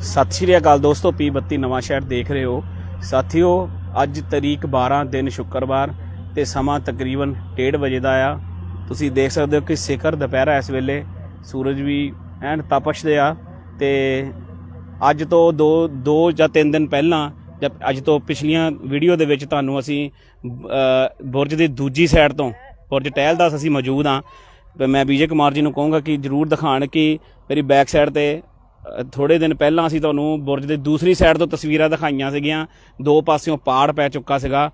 ਸਤਿ ਸ਼੍ਰੀ ਅਕਾਲ ਦੋਸਤੋ P32 ਨਵਾਂ ਸ਼ਹਿਰ ਦੇਖ ਰਹੇ ਹੋ। ਸਾਥੀਓ ਅੱਜ ਤਰੀਕ 12 ਦਿਨ ਸ਼ੁੱਕਰਵਾਰ ਤੇ ਸਮਾਂ ਤਕਰੀਬਨ 1:30 ਵਜੇ ਦਾ ਆ। ਤੁਸੀਂ ਦੇਖ ਸਕਦੇ ਹੋ ਕਿ ਸਿਖਰ ਦੁਪਹਿਰਾ ਇਸ ਵੇਲੇ ਸੂਰਜ ਵੀ ਐਨ ਤਪਸ਼ ਦੇ ਆ ਤੇ ਅੱਜ ਤੋਂ 2 2 ਜਾਂ 3 ਦਿਨ ਪਹਿਲਾਂ ਜਦ ਅੱਜ ਤੋਂ ਪਿਛਲੀਆਂ ਵੀਡੀਓ ਦੇ ਵਿੱਚ ਤੁਹਾਨੂੰ ਅਸੀਂ ਅ, ਬੁਰਜ ਦੀ ਦੂਜੀ ਸਾਈਡ ਤੋਂ ਬੁਰਜ ਟਹਿਲ ਦਾ ਅਸੀਂ ਮੌਜੂਦ ਆ ਮੈਂ ਵਿਜੇ ਕੁਮਾਰ ਜੀ ਨੂੰ ਕਹੂੰਗਾ ਕਿ ਜਰੂਰ ਦਿਖਾਣ ਕਿ ਮੇਰੀ ਬੈਕ ਸਾਈਡ ਤੇ ਥੋੜੇ ਦਿਨ ਪਹਿਲਾਂ ਅਸੀਂ ਤੁਹਾਨੂੰ ਬੁਰਜ ਦੇ ਦੂਸਰੀ ਸਾਈਡ ਤੋਂ ਤਸਵੀਰਾਂ ਦਿਖਾਈਆਂ ਸੀਗੀਆਂ। ਦੋ ਪਾਸਿਓਂ ਪਾੜ ਪੈ ਚੁੱਕਾ ਸੀਗਾ।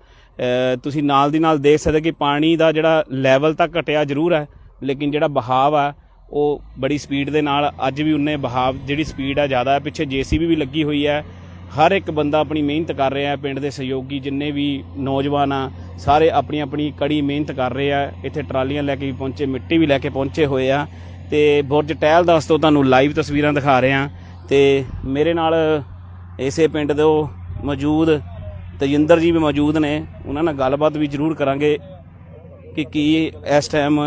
ਤੁਸੀਂ ਨਾਲ ਦੀ ਨਾਲ ਦੇਖ ਸਕਦੇ ਕਿ ਪਾਣੀ ਦਾ ਜਿਹੜਾ ਲੈਵਲ ਤਾਂ ਘਟਿਆ ਜ਼ਰੂਰ ਹੈ, ਲੇਕਿਨ ਜਿਹੜਾ ਬਹਾਵ ਆ, ਉਹ ਬੜੀ ਸਪੀਡ ਦੇ ਨਾਲ ਅੱਜ ਵੀ ਉਨੇ ਬਹਾਵ, ਜਿਹੜੀ ਸਪੀਡ ਆ ਜ਼ਿਆਦਾ ਹੈ। ਪਿੱਛੇ ਜੀਸੀਬੀ ਵੀ ਲੱਗੀ ਹੋਈ ਹੈ। ਹਰ ਇੱਕ ਬੰਦਾ ਆਪਣੀ ਮਿਹਨਤ ਕਰ ਰਿਹਾ ਹੈ, ਪਿੰਡ ਦੇ ਸਹਿਯੋਗੀ ਜਿੰਨੇ ਵੀ ਨੌਜਵਾਨ ਆ, ਸਾਰੇ ਆਪਣੀ ਆਪਣੀ ਕੜੀ ਮਿਹਨਤ ਕਰ ਰਹੇ ਆ। ਇੱਥੇ ਟਰਾਲੀਆਂ ਲੈ ਕੇ ਵੀ ਪਹੁੰਚੇ, ਮਿੱਟੀ ਵੀ ਲੈ ਕੇ ਪਹੁੰਚੇ ਹੋਏ ਆ। ਤੇ ਬੁਰਜ ਟਹਿਲ ਦੱਸ ਤੋਂ ਤੁਹਾਨੂੰ ਲਾਈਵ ਤਸਵੀਰਾਂ ਦਿਖਾ ਰਹੇ ਆ ਤੇ ਮੇਰੇ ਨਾਲ ਇਸੇ ਪਿੰਡ ਦੇ ਉਹ ਮੌਜੂਦ ਤਜਿੰਦਰ ਜੀ ਵੀ ਮੌਜੂਦ ਨੇ। ਉਹਨਾਂ ਨਾਲ ਗੱਲਬਾਤ ਵੀ ਜ਼ਰੂਰ ਕਰਾਂਗੇ ਕਿ ਕੀ ਇਸ ਟਾਈਮ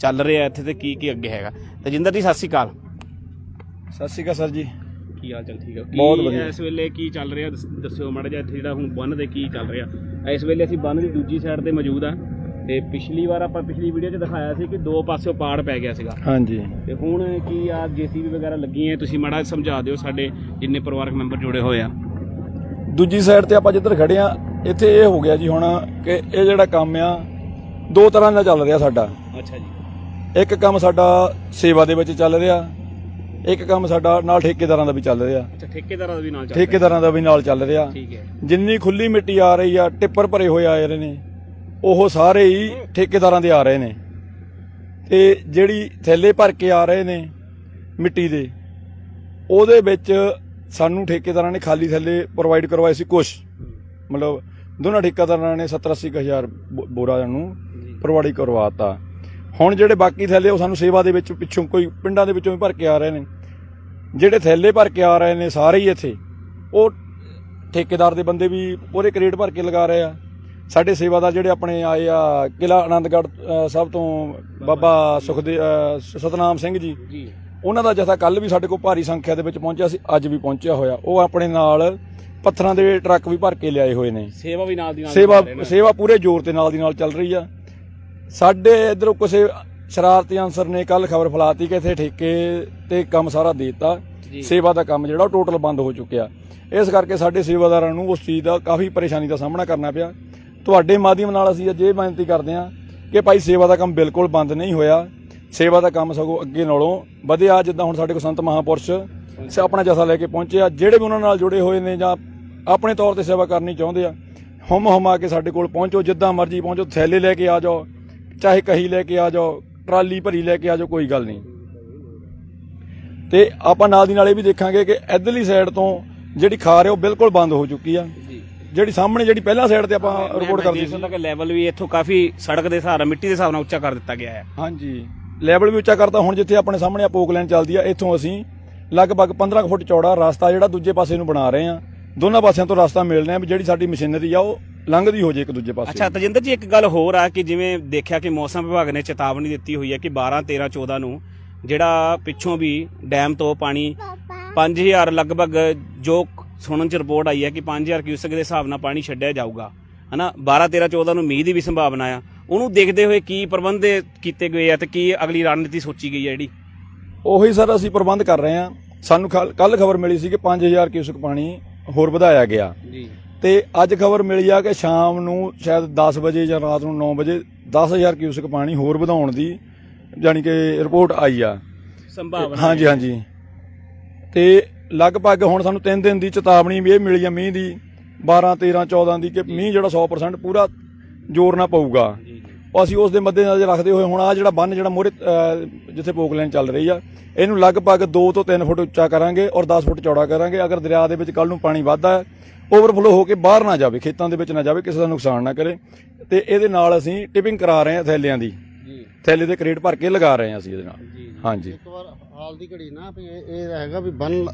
ਚੱਲ ਰਿਹਾ ਇੱਥੇ ਤੇ ਕੀ ਕੀ ਅੱਗੇ ਹੈਗਾ। ਤਜਿੰਦਰ ਜੀ ਸਤਿ ਸ਼੍ਰੀ ਅਕਾਲ। ਸਤਿ ਸ਼੍ਰੀ ਅਕਾਲ ਸਰ ਜੀ। ਕੀ ਹਾਲ ਚਾਲ ਠੀਕ ਹੈ? ਬਹੁਤ ਵਧੀਆ। ਇਸ ਵੇਲੇ ਕੀ ਚੱਲ ਰਿਹਾ? ਦੱਸ- ਦੱਸਿਓ ਮਾੜਾ ਜਿਹਾ ਇੱਥੇ ਜਿਹੜਾ ਹੁਣ ਬੰਨ ਦੇ ਕੀ ਚੱਲ ਰਿਹਾ? ਇਸ ਵੇਲੇ ਅਸੀਂ ਬੰਨ ਦੀ ਦੂਜੀ ਸਾਈਡ ਤੇ ਮੌਜੂਦ ਆ ਤੇ ਪਿਛਲੀ ਵਾਰ ਆਪਾਂ ਪਿਛਲੀ ਵੀਡੀਓ 'ਚ ਦਿਖਾਇਆ ਸੀ ਕਿ ਦੋ ਪਾਸਿਓਂ ਪਾੜ ਪੈ ਗਿਆ ਸੀਗਾ। ਹਾਂਜੀ। ਤੇ ਹੁਣ ਕੀ ਆ ਜੀਸੀਬੀ ਵਗੈਰਾ ਲੱਗੀ ਹੈ ਤੁਸੀਂ ਮਾੜਾ ਸਮਝਾ ਦਿਓ ਸਾਡੇ ਜਿੰਨੇ ਪਰਿਵਾਰਕ ਮੈਂਬਰ ਜੁੜੇ ਹੋਏ ਆ। ਦੂਜੀ ਸਾਈਡ ਤੇ ਆਪਾਂ ਜਿੱਧਰ ਖੜੇ ਆ ਇੱਥੇ ਇਹ ਹੋ ਗਿਆ ਜੀ ਹੁਣ ਕਿ ਇਹ ਜਿਹੜਾ ਕੰਮ ਆ ਦੋ ਤਰ੍ਹਾਂ ਦਾ ਚੱਲ ਰਿਹਾ ਸਾਡਾ। ਅੱਛਾ ਜੀ। ਇੱਕ ਕੰਮ ਸਾਡਾ ਸੇਵਾ ਦੇ ਵਿੱਚ ਚੱਲ ਰਿਹਾ ਇੱਕ ਕੰਮ ਸਾਡਾ ਨਾਲ ਠੇਕੇਦਾਰਾਂ ਦਾ ਵੀ ਚੱਲ ਰਿਹਾ। ਅੱਛਾ ਠੇਕੇਦਾਰਾਂ ਦਾ ਵੀ ਨਾਲ ਚੱਲ ਰਿਹਾ। ਠੇਕੇਦਾਰਾਂ ਦਾ ਵੀ ਨਾਲ ਚੱਲ ਰਿਹਾ। ਠੀਕ ਹੈ। ਜਿੰਨੀ ਖੁੱਲੀ ਮਿੱਟੀ ਆ ਰਹੀ ਆ ਟਿੱਪਰ ਭਰੇ ਹੋਏ ਆ ਰਹੇ ਨੇ। ਉਹ ਸਾਰੇ ਹੀ ਠੇਕੇਦਾਰਾਂ ਦੇ ਆ ਰਹੇ ਨੇ। ਤੇ ਜਿਹੜੀ ਥੈਲੇ ਭਰ ਕੇ ਆ ਰਹੇ ਨੇ ਮਿੱਟੀ ਦੇ ਉਹਦੇ ਵਿੱਚ ਸਾਨੂੰ ਠੇਕੇਦਾਰਾਂ ਨੇ ਖਾਲੀ ਥੈਲੇ ਪ੍ਰੋਵਾਈਡ ਕਰਵਾਏ ਸੀ ਕੁਛ। ਮਤਲਬ ਦੋਨਾਂ ਠੇਕੇਦਾਰਾਂ ਨੇ 70 80 ਹਜ਼ਾਰ ਬੋ- ਬੋਰਾ ਨੂੰ ਪ੍ਰੋਵਾਈਡ ਕਰਵਾਤਾ। ਹੁਣ ਜਿਹੜੇ ਬਾਕੀ ਥੈਲੇ ਉਹ ਸਾਨੂੰ ਸੇਵਾ ਦੇ ਵਿੱਚ ਪਿੱਛੋਂ ਕੋਈ ਪਿੰਡਾਂ ਦੇ ਵਿੱਚੋਂ ਵੀ ਭਰ ਕੇ ਆ ਰਹੇ ਨੇ। ਜਿਹੜੇ ਥੈਲੇ ਭਰ ਕੇ ਆ ਰਹੇ ਨੇ ਸਾਰੇ ਹੀ ਇੱਥੇ ਉਹ ਠੇਕੇਦਾਰ ਦੇ ਬੰਦੇ ਵੀ ਪੂਰੇ ਕਰੇਟ ਭਰ ਕੇ ਲਗਾ ਰਹੇ ਆ। ਸਾਡੇ ਸੇਵਾਦਾਰ ਜਿਹੜੇ ਆਪਣੇ ਆਏ ਆ ਕਿਲਾ ਆਨੰਦਗੜ੍ਹ ਸਾਹਿਬ ਤੋਂ ਬਾਬਾ ਸੁਖਦੇ ਸਤਨਾਮ ਸਿੰਘ ਜੀ। ਜੀ। ਉਹਨਾਂ ਦਾ ਜਥਾ ਕੱਲ ਵੀ ਸਾਡੇ ਕੋਲ ਭਾਰੀ ਸੰਖਿਆ ਦੇ ਵਿੱਚ ਪਹੁੰਚਿਆ ਸੀ ਅੱਜ ਵੀ ਪਹੁੰਚਿਆ ਹੋਇਆ। ਉਹ ਆਪਣੇ ਨਾਲ ਪੱਥਰਾਂ ਦੇ ਟਰੱਕ ਵੀ ਭਰ ਕੇ ਲਿਆਏ ਹੋਏ ਨੇ। ਸੇਵਾ ਵੀ ਨਾਲ ਦੀ ਨਾਲ ਸੇਵਾ। ਸੇਵਾ ਪੂਰੇ ਜ਼ੋਰ ਤੇ ਨਾਲ ਦੀ ਨਾਲ ਚੱਲ ਰਹੀ ਆ। ਸਾਡੇ ਇਧਰੋਂ ਕਿਸੇ ਸ਼ਰਾਰਤੀ ਅਨਸਰ ਨੇ ਕੱਲ ਖਬਰ ਫੈਲਾਤੀ ਕਿ ਇੱਥੇ ਠੇਕੇ ਤੇ ਕੰਮ ਸਾਰਾ ਦਿੱਤਾ। ਸੇਵਾ ਦਾ ਕੰਮ ਜਿਹੜਾ ਉਹ ਟੋਟਲ ਬੰਦ ਹੋ ਚੁੱਕਿਆ। ਇਸ ਕਰਕੇ ਸਾਡੇ ਸੇਵਾਦਾਰਾਂ ਨੂੰ ਉਸ ਚੀਜ਼ ਦਾ ਕਾਫੀ ਪਰੇਸ਼ਾਨੀ ਦਾ ਸਾਹਮਣਾ ਕਰਨਾ ਪਿਆ। ਤੁਹਾਡੇ ਮਾਧਿਅਮ ਨਾਲ ਅਸੀਂ ਅੱਜ ਇਹ ਬੇਨਤੀ ਕਰਦੇ ਹਾਂ ਕਿ ਭਾਈ ਸੇਵਾ ਦਾ ਕੰਮ ਬਿਲਕੁਲ ਬੰਦ ਨਹੀਂ ਹੋਇਆ। ਸੇਵਾ ਦਾ ਕੰਮ ਸਗੋਂ ਅੱਗੇ ਨਾਲੋਂ ਵਧਿਆ, ਜਿੱਦਾਂ ਹੁਣ ਸਾਡੇ ਕੋਲ ਸੰਤ ਮਹਾਪੁਰਸ਼ ਆਪਣਾ ਜਥਾ ਲੈ ਕੇ ਪਹੁੰਚੇ ਆ, ਜਿਹੜੇ ਵੀ ਉਹਨਾਂ ਨਾਲ ਜੁੜੇ ਹੋਏ ਨੇ ਜਾਂ ਆਪਣੇ ਤੌਰ ਤੇ ਸੇਵਾ ਕਰਨੀ ਚਾਹੁੰਦੇ ਆ, ਹੁਮ ਹੁਮਾ ਕੇ ਸਾਡੇ ਕੋਲ ਪਹੁੰਚੋ, ਜਿੱਦਾਂ ਮਰਜ਼ੀ ਪਹੁੰਚੋ, ਥੈਲੇ ਲੈ ਕੇ ਆ ਜਾਓ, ਚਾਹੇ ਕਹੀ ਲੈ ਕੇ ਆ ਜਾਓ, ਟਰਾਲੀ ਭਰੀ ਲੈ ਕੇ ਆ ਜਾਓ, ਕੋਈ ਗੱਲ ਨਹੀਂ। ਤੇ ਆਪਾਂ ਨਾਲ ਦੀ ਨਾਲ ਇਹ ਵੀ ਦੇਖਾਂਗੇ ਕਿ ਇਧਰਲੀ ਸਾਈਡ ਤੋਂ ਜਿਹੜੀ ਖਾਰ ਹੈ ਉਹ ਬਿਲਕੁਲ ਬੰਦ ਹੋ ਚੁੱਕੀ ਆ। ਜਿਹੜੀ ਸਾਹਮਣੇ ਜਿਹੜੀ ਪਹਿਲਾਂ ਸਾਈਡ ਤੇ ਆਪਾਂ ਰਿਪੋਰਟ ਕਰਦੇ ਸੀ। ਕਿ ਲੈਵਲ ਵੀ ਇੱਥੋਂ ਕਾਫੀ ਸੜਕ ਦੇ ਹਿਸਾਬ ਨਾਲ ਮਿੱਟੀ ਦੇ ਹਿਸਾਬ ਨਾਲ ਉੱਚਾ ਕਰ ਦਿੱਤਾ ਗਿਆ ਹੈ। ਹਾਂਜੀ। ਲੈਵਲ ਵੀ ਉੱਚਾ ਕਰਤਾ ਹੁਣ ਜਿੱਥੇ ਆਪਣੇ ਸਾਹਮਣੇ ਆ ਪੋਕ ਲਾਈਨ ਚੱਲਦੀ ਆ ਇੱਥੋਂ ਅਸੀਂ ਲਗਭਗ 15 ਕੁ ਫੁੱਟ ਚੌੜਾ ਰਸਤਾ ਜਿਹੜਾ ਦੂਜੇ ਪਾਸੇ ਨੂੰ ਬਣਾ ਰਹੇ ਆ। ਦੋਨਾਂ ਪਾਸਿਆਂ ਤੋਂ ਰਸਤਾ ਮਿਲ ਰਿਹਾ ਵੀ ਜਿਹੜੀ ਸਾਡੀ ਮਸ਼ੀਨਰੀ ਆ ਉਹ ਲੰਘਦੀ ਹੋ ਜੇ ਇੱਕ ਦੂਜੇ ਪਾਸੇ। ਅੱਛਾ ਤਜਿੰਦਰ ਜੀ ਇੱਕ ਗੱਲ ਹੋਰ ਆ ਕਿ ਜਿਵੇਂ ਦੇਖਿਆ ਕਿ ਮੌਸਮ ਵਿਭਾਗ ਨੇ ਚੇਤਾਵਨੀ ਦਿੱਤੀ ਹੋਈ ਹੈ ਕਿ 12 13 14 ਨੂੰ ਜਿਹੜਾ ਪਿੱਛੋਂ ਵੀ ਡੈਮ ਤੋਂ ਪਾਣੀ 5000 ਲਗਭਗ ਜੋ ਸੁਣਨ ਚ ਰਿਪੋਰਟ ਆਈ ਹੈ ਕਿ 5000 ਕਿਊਸਕ ਦੇ ਹਿਸਾਬ ਨਾਲ ਪਾਣੀ ਛੱਡਿਆ ਜਾਊਗਾ। ਹਨਾ? 12 13 14 ਨੂੰ ਮੀਂਹ ਦੀ ਵੀ ਸੰਭਾਵਨਾ ਆ। ਉਹਨੂੰ ਦੇਖਦੇ ਹੋਏ ਕੀ ਪ੍ਰਬੰਧ ਕੀਤੇ ਗਏ ਆ ਤੇ ਕੀ ਅਗਲੀ ਰਣਨੀਤੀ ਸੋਚੀ ਗਈ ਹੈ ਜਿਹੜੀ? ਉਹੀ ਸਰ ਅਸੀਂ ਪ੍ਰਬੰਧ ਕਰ ਰਹੇ ਆ ਸਾਨੂੰ ਕੱਲ ਖਬਰ ਮਿਲੀ ਸੀ ਕਿ 5000 ਕਿਊਸਕ ਪਾਣੀ ਹੋਰ ਵਧਾਇਆ ਗਿਆ। ਜੀ। ਤੇ ਅੱਜ ਖਬਰ ਮਿਲੀ ਆ ਕਿ ਸ਼ਾਮ ਨੂੰ ਸ਼ਾਇਦ 10 ਵਜੇ ਜਾਂ ਰਾਤ ਨੂੰ 9 ਵਜੇ 10000 ਕਿਊਸਕ ਪਾਣੀ ਹੋਰ ਵਧਾਉਣ ਦੀ ਜਾਨੀ ਕਿ ਰਿਪੋਰਟ ਆਈ ਆ। ਸੰਭਾਵਨਾ ਹਾਂਜੀ ਹਾਂਜੀ। ਤੇ ਲਗਭਗ ਹੁਣ ਸਾਨੂੰ 3 ਦਿਨ ਦੀ ਚੇਤਾਵਨੀ ਵੀ ਇਹ ਮਿਲੀ ਆ ਮੀਂਹ ਦੀ 12 13 14 ਦੀ ਕਿ ਮੀਂਹ ਜਿਹੜਾ 100% ਪੂਰਾ ਜ਼ੋਰ ਨਾਲ ਪਊਗਾ। ਅਸੀਂ ਉਸ ਦੇ ਮੱਦੇਨਜ਼ਰ ਰੱਖਦੇ ਹੋਏ ਹੁਣ ਆ ਜਿਹੜਾ ਬੰਨ ਜਿਹੜਾ ਮੋਰੇ ਜਿੱਥੇ ਪੋਕਲੈਂਡ ਚੱਲ ਰਹੀ ਆ ਇਹਨੂੰ ਲਗਭਗ 2 ਤੋਂ 3 ਫੁੱਟ ਉੱਚਾ ਕਰਾਂਗੇ ਔਰ 10 ਫੁੱਟ ਚੌੜਾ ਕਰਾਂਗੇ। ਅਗਰ ਦਰਿਆ ਦੇ ਵਿੱਚ ਕੱਲ ਨੂੰ ਪਾਣੀ ਵੱਧਦਾ ਹੈ ਓਵਰਫਲੋ ਹੋ ਕੇ ਬਾਹਰ ਨਾ ਜਾਵੇ ਖੇਤਾਂ ਦੇ ਵਿੱਚ ਨਾ ਜਾਵੇ ਕਿਸੇ ਦਾ ਨੁਕਸਾਨ ਨਾ ਕਰੇ। ਤੇ ਇਹਦੇ ਨਾਲ ਅਸੀਂ ਟਿਪਿੰਗ ਕਰਾ ਰਹੇ ਹਾਂ ਥੈਲਿਆਂ ਦੀ। ਜੀ। ਥੈਲੇ ਦੇ ਕਰੇਟ ਭਰ ਕੇ ਲਗਾ ਰਹੇ ਹਾਂ ਅਸੀਂ ਇਹਦੇ ਨਾਲ। ਹਾਂਜੀ। ਇੱਕ ਵਾਰ ਹਾਲ ਦੀ ਘੜੀ ਨਾ ਵੀ ਇਹ ਇਹ ਹੈਗਾ ਵੀ ਬੰਨ